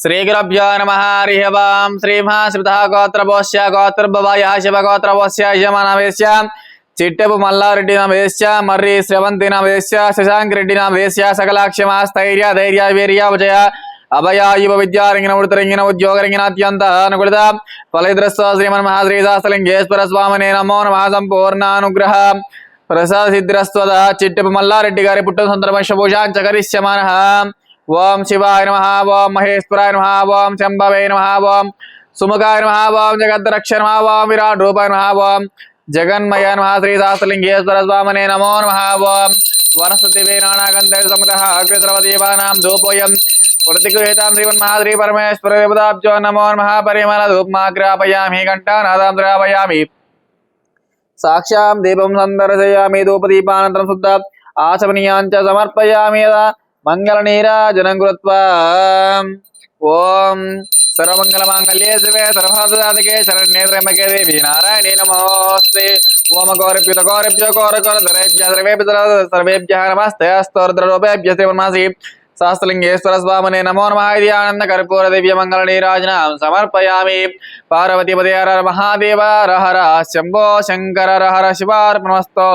श्रीगुरभ्यो नमः, हरिः वां श्रीमाश्रितः गोत्रभोश्य गोत्रभवायः शिवगोत्रभोश्य यमनवेश्य चिट्टपु मल्लारेड्डी नवेश मर्री श्रवन्ति नवेश्य शशाङ्करेड्डी नवेश्य सकलाक्षमास्थैर्य धैर्य, वीर्य, विजय, अभय, युव विद्यारंगिन उडतरंगिन उद्योगरंगिनाद्यंत अनुकृत फलैद्रस्व श्रीमन् महाश्रीदासलिङ्गेश्वर स्वामिने नमो नमः, सम्पूर्णानुग्रह। प्रसाद सिद्धिरस्वद चिट्टपु मल्लारेड्डी गारी पुट्टन सन्दर्भं शुभोषां ओम शिवाय नमः, ओम महेश्वराय नमः, ओम शंभवे नमः, ओम सुमुखाय नमः, ओम जगद्रक्ष नमः, ओम विराट रूपाय नमः, ओम जगन्मय नमः, श्री शास्त्रलिंगेश्वर स्वामिने नमो नमः, ओम वनस्पतिवे नानागंधे समुदः अग्रद्रवदेवानां धूपोऽयं प्रतिगृहीतां श्रीमन्महाद्री परमेश्वर विपदाब्जो नमो नमः परिमल परिमलधूपमाग्रापयामि, घण्टानादां द्रापयामि साक्षां दीपं सन्दर्शयामि, धूपदीपानन्तरं शुद्धात् आचमनीयाञ्च समर्पयामि यदा సమర్పయామి మంగళ నీరాజనం కృత్వా ఓం సర్వమంగళమాంగళ్యే శివే సర్వసాధకే శరణ్యే త్రయంబకే దేవి నారాయణే నమోస్తే. ఓమ గౌరభ్యుత గౌరభ్య గౌర గౌర ధరేభ్య సర్వేభ్య సర్వేభ్య నమస్తే స్తోత్రరూపేభ్య శ్రీమన్మాసి శాస్త్రలింగేశ్వర స్వామినే నమో నమ ఇది ఆనంద కర్పూర దివ్య మంగళ నీరాజనం సమర్పయామి. పార్వతీ పదే హర మహాదేవ రహర శంభో శంకర రహర శివార్పణమస్తో.